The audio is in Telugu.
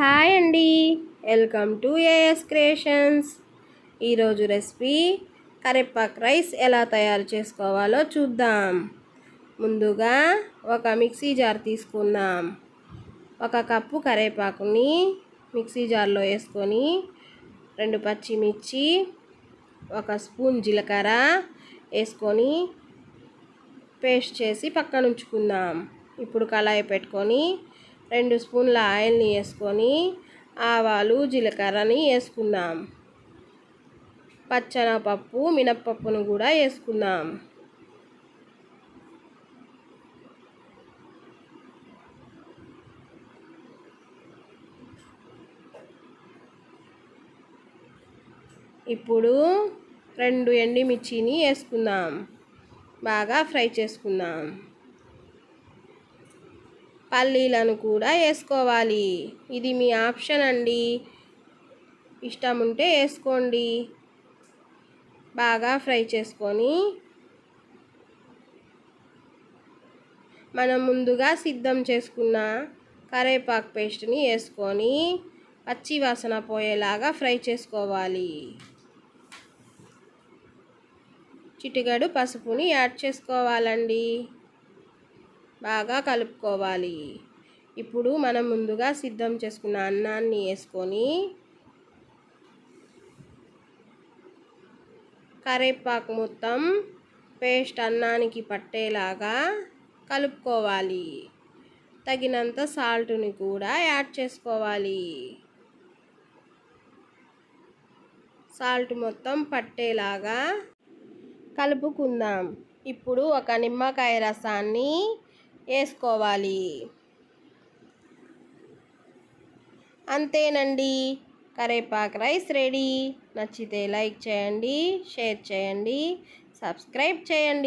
హాయ్ అండి. వెల్కమ్ టు ఏఎస్ క్రియేషన్స్ ఈరోజు రెసిపీ కరివేపాకు రైస్ ఎలా తయారు చేసుకోవాలో చూద్దాం. ముందుగా ఒక మిక్సీ జార్ తీసుకుందాం. ఒక కప్పు కరివేపాకుని మిక్సీ జార్లో వేసుకొని రెండు పచ్చిమిర్చి ఒక స్పూన్ జీలకర్ర వేసుకొని పేస్ట్ చేసి పక్కన ఉంచుకుందాం ఇప్పుడు కళాయి పెట్టుకొని రెండు స్పూన్ల ఆయిల్ని వేసుకొని ఆవాలు జీలకర్రని వేసుకుందాం. పచ్చనపప్పు మినప్పప్పును కూడా వేసుకుందాం. ఇప్పుడు రెండు ఎండిమిర్చిని వేసుకుందాం. బాగా ఫ్రై చేసుకుందాం. పల్లీలను కూడా వేసుకోవాలి. ఇది మీ ఆప్షన్ అండి. ఇష్టం ఉంటే వేసుకోండి. బాగా ఫ్రై చేసుకొని మనం ముందుగా సిద్ధం చేసుకున్న కరేపాకు పేస్ట్ని వేసుకొని పచ్చి వాసన పోయేలాగా ఫ్రై చేసుకోవాలి. చిటిగడు పసుపుని యాడ్ చేసుకోవాలండి. బాగా కలుపుకోవాలి. ఇప్పుడు మనం ముందుగా సిద్ధం చేసుకున్న అన్నాన్ని వేసుకొని కరేపాకు మొత్తం పేస్ట్ అన్నానికి పట్టేలాగా కలుపుకోవాలి. తగినంత సాల్ట్ని కూడా యాడ్ చేసుకోవాలి. సాల్ట్ మొత్తం పట్టేలాగా కలుపుకుందాం. ఇప్పుడు ఒక నిమ్మకాయ రసాన్ని వేసుకోవాలి. అంతేనండి. కరేపాక్ రైస్ రెడీ. నచ్చితే లైక్ చేయండి షేర్ చేయండి సబ్స్క్రైబ్ చేయండి.